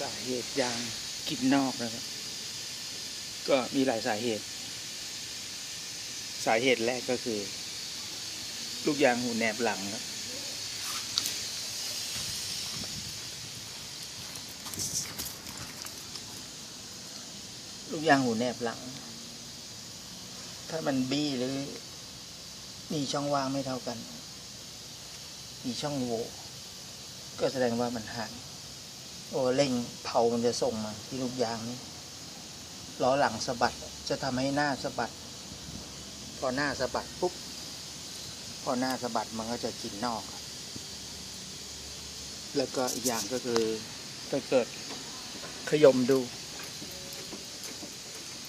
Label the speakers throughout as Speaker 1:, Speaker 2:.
Speaker 1: สาเหตุยางกินนอกนะครับ ก็มีหลายสาเหตุ สาเหตุแรกก็คือ ลูกยางหูแหนบหลังครับลูกยางหูแหนบหลัง ถ้ามันบี้หรือ มีช่องว่างไม่เท่ากัน มีช่องโหว่ก็แสดงว่ามันหัก โอ้เร่งเผามันจะส่งมาที่ลูกยางนี้ล้อหลังสะบัดจะทำให้หน้าสะบัด พอหน้าสะบัดปุ๊บพอหน้าสะบัดมันก็จะกินนอก แล้วก็อีกอย่างก็คือถ้าเกิดขยมดู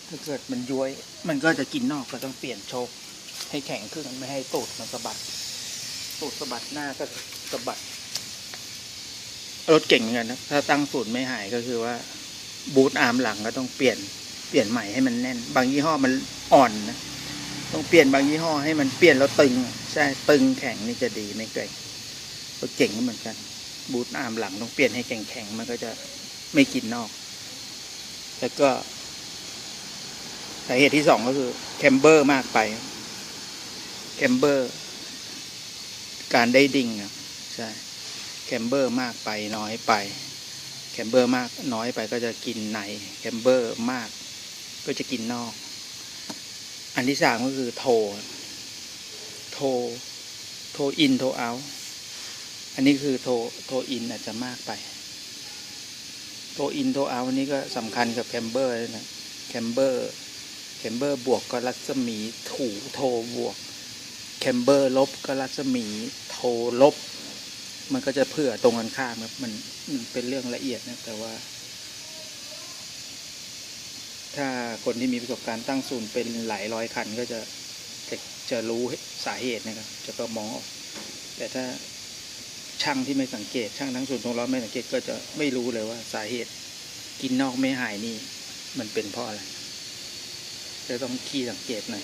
Speaker 1: ถ้าเกิดมันย้วย มันก็จะกินนอกก็ต้องเปลี่ยนโชคให้แข็งขึ้นไม่ให้ตูดมันสะบัดตูดสะบัดหน้าก็สะบัด รถเก่งเหมือนกันนะถ้าตั้งสูตรไม่หายก็คือว่า บูทอาร์มหลังก็ต้องเปลี่ยนเปลี่ยนใหม่ให้มันแน่น บางยี่ห้อมันอ่อนนะต้องเปลี่ยนบางยี่ห้อให้มันเปลี่ยนแล้วตึง ใช่ตึงแข็งนี่จะดีไม่เก่งรถเก่งก็เหมือนกัน บูทอาร์มหลังต้องเปลี่ยนให้แข็งแข็งมันก็จะไม่กินนอก แล้วก็สาเหตุที่สองก็คือแคมเบอร์มากไปแคมเบอร์ การได้ดิ่งครับใช่ แคมเบอร์มากไปน้อยไป แคมเบอร์มากน้อยไปก็จะกินในแคมเบอร์มากก็จะกินนอก อันที่สามก็คือโทโทโทอินโทเอาอันนี้คือโทโทอินอาจจะมากไป โทอินโทเอาอันนี้ก็สำคัญกับแคมเบอร์นะแคมเบอร์แคมเบอร์บวกก็รัศมีถูโทบวกแคมเบอร์ลบก็รัศมีโทลบ มันก็จะเผื่อตรงกันข้ามครับมันมันเป็นเรื่องละเอียดนะแต่ว่า ถ้าคนที่มีประสบการณ์ตั้งศูนย์เป็นหลายร้อยคันก็จะจะจะรู้สาเหตุนะครับ จะก็มองออก แต่ถ้าช่างที่ไม่สังเกต ช่างทั้งศูนย์ตรงร้อยไม่สังเกตก็จะไม่รู้เลยว่าสาเหตุกินนอกไม่หายนี่ มันเป็นเพราะอะไรจะต้องขี้สังเกตหน่อย